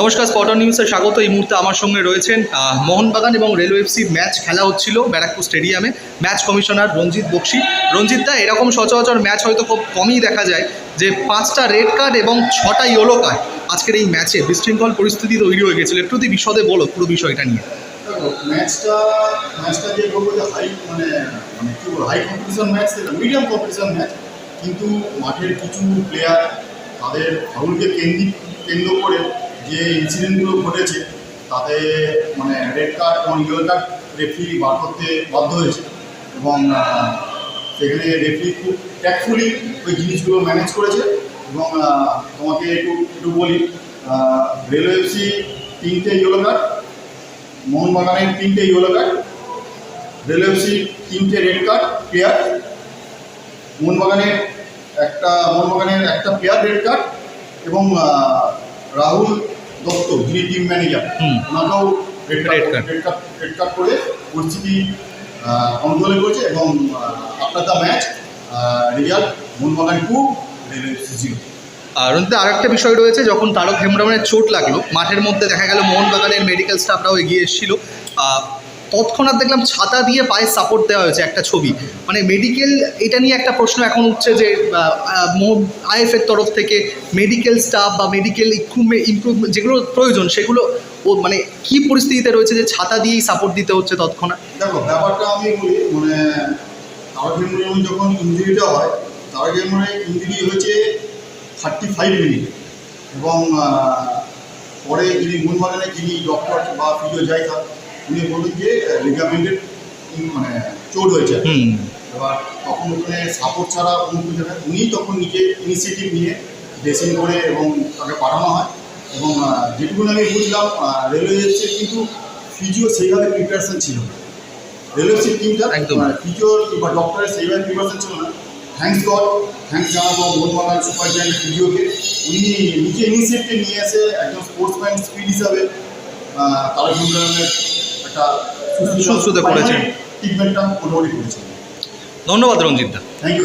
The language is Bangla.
নমস্কার স্পটন নিউজে স্বাগত। এই মুহূর্তে আমার সঙ্গে রয়েছেন মোহনবাগান এবং রেলওয়ে এফসির ম্যাচ খেলা হচ্ছিল ব্যারাকপুর স্টেডিয়ামে। Match commissioner Ranjit Bakshi. রঞ্জিত দা, এরকম সচরাচর ম্যাচ হয়তো খুব কমই দেখা যায় যে পাঁচটা রেড কার্ড এবং ছটা ইয়েলো কার্ড আজকের এই ম্যাচে। বিশৃঙ্খল পরিস্থিতি তৈরি হয়ে গেছিল। একটু বিশদে বলো পুরো বিষয়টা নিয়ে। মানে মানে কিন্তু মাঠের কিছু প্লেয়ার তাদের ফাউলকে কেন্দ্রিক, কেন্দ্র করে যে ইনসিডেন্টগুলো ঘটেছে, তাতে মানে রেড কার্ড এবং ইয়েলো কার্ড রেফারি বার করতে বাধ্য হয়েছে। এবং সেখানে রেফারি খুব ট্যাক্টফুলি ওই জিনিসগুলো ম্যানেজ করেছে। এবং তোমাকে একটু একটু বলি রেলওয়ে এফসি তিনটে ইয়েলো কার্ড মোহনবাগানের তিনটে ইয়েলো কার্ড রেলওয়েসি তিনটে রেড কার্ড প্লেয়ার মোহনবাগানের একটা মোহনবাগানের একটা প্লেয়ার রেড কার্ড এবং রাহুল দত্ত যিনি টিম ম্যানেজার। ওনাকেও রেড কার্ড রেড কার্ড করে পরিস্থিতি কন্ট্রোলে করেছে এবং after the match result Mohun Bagan two zero. আর রঞ্জিত আরেকটা বিষয় রয়েছে যখন তারক হেমব্রমের চোট লাগল মাঠের মধ্যে দেখা গেল মোহনবাগানের মেডিকেল স্টাফরাও এগিয়ে এসেছিল। তৎক্ষণাৎ দেখলাম ছাতা দিয়ে পায়ে সাপোর্ট দেওয়া হয়েছে একটা ছবি। মানে মেডিকেল এটা নিয়ে একটা প্রশ্ন এখন উঠছে যে আইএফের তরফ থেকে মেডিকেল স্টাফ বা মেডিকেল ইকুইপমেন্ট ইমপ্রুভমেন্ট যেগুলো প্রয়োজন সেগুলো ও মানে কি পরিস্থিতিতে রয়েছে যে ছাতা দিয়েই সাপোর্ট দিতে হচ্ছে তৎক্ষণাৎ? দেখো, ব্যাপারটা আমি বলি মানে যখন ইঞ্জুরিটা হয় তারক হেমব্রমের ইঞ্জুরি হয়েছে থার্টি ফাইভ মিনিট এবং পরে যিনি মোহনবাগানে যিনি ডক্টর বা ফিজিও যাই থাক উনি বললেন যে লিগামেন্টের মানে চোট হয়েছে। এবার তখন ওখানে সাপোর্ট ছাড়া অন্য উনি তখন নিজে ইনিশিয়েটিভ নিয়ে ড্রেসিং করে এবং তাকে পাঠানো হয়। এবং যেটুকু আমি বুঝলাম রেলওয়ে এসছে কিন্তু ফিজিও সেইভাবে প্রিপারেশন ছিল না। রেলওয়ে টিমটা একদম। ফিজিও বা ডক্টরের সেইভাবে প্রিপারেশন ছিল না। থ্যাংকস গড থ্যাংকস জানাব মোহনবাগান সুপারজায়েন্ট ফিজিওকে উনি নিজে ইনিশিয়েটিভ নিয়ে এসে একজন স্পোর্টসম্যান স্পিড হিসাবে তারা ইংল্যান্ডের একটা সুস্থ করেছেন। ট্রিটমেন্টটা করেছেন ধন্যবাদ রঞ্জিত দা। Thank you